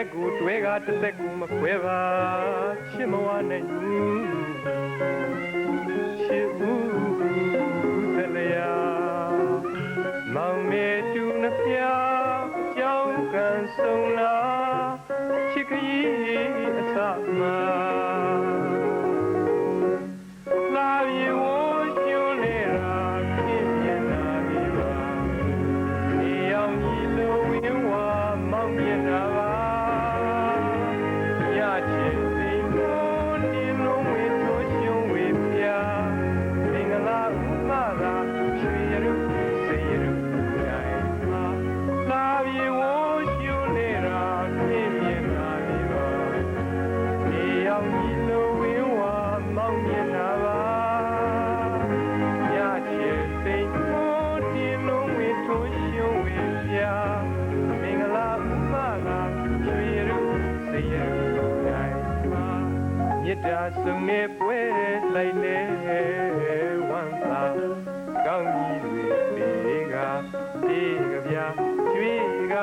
လက်ကိုတွဲကတစ်သက်ကိုမခွဲပါချစ်မဝနိုင်ဘူးချစ်ဘူးသလျာမောင်မေတူနှဖျားကြောင်းကန်ဆုံးလာချစ်ခရီးအစမှာ မြစ်တာဆုံနေပွဲလိုက်လေဝမ်းသာကောင်းကြီးတွေပေကတေးကဗျာကျွေးက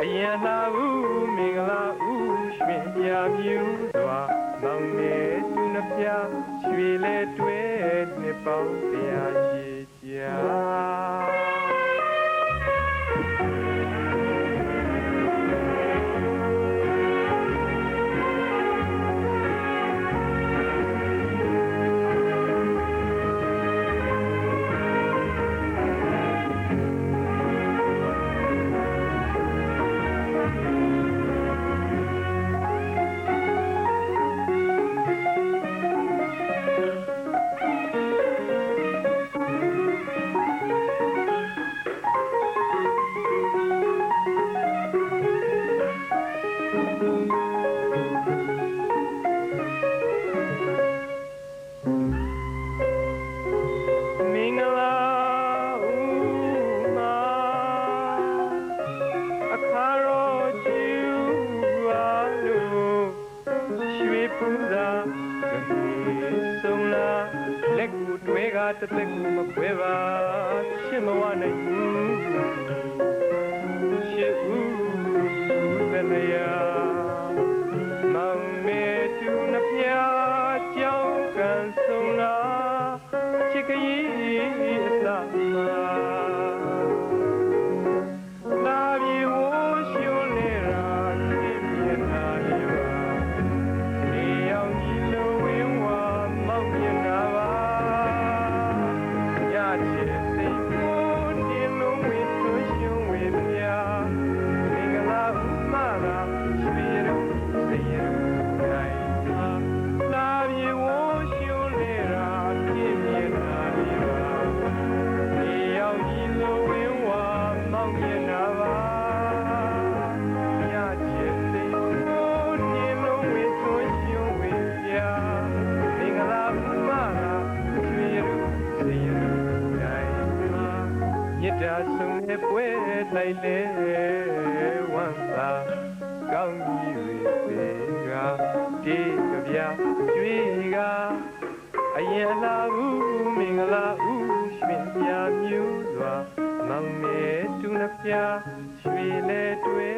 အယံလာဘူးမင်္ဂလာဦးရွှင်ပြမြူစွာမောင်နေသူနှပြရွှေလဲတွဲနှစ်ပေါင်း လာဦးမာအခါရောကျူပါလို့ရွှေပူသာကနေဆုံးလာလက်ကူတွဲကတစ်သက်ကူမခွဲပါရှင်းမဝနိုင်ဘူး မြစ်တာဆုံနေပွဲလိုက်လေဝမ်းသာကောင်းကြီးတွေပေကတေးကဗျာကျွေးကအယံလာဘူးမင်္ဂလာဦးရွှင်ပြမြူစွာမောင်နေတူနှပြရွှေလဲတွဲနှစ်ပေါင်းတရားရှိ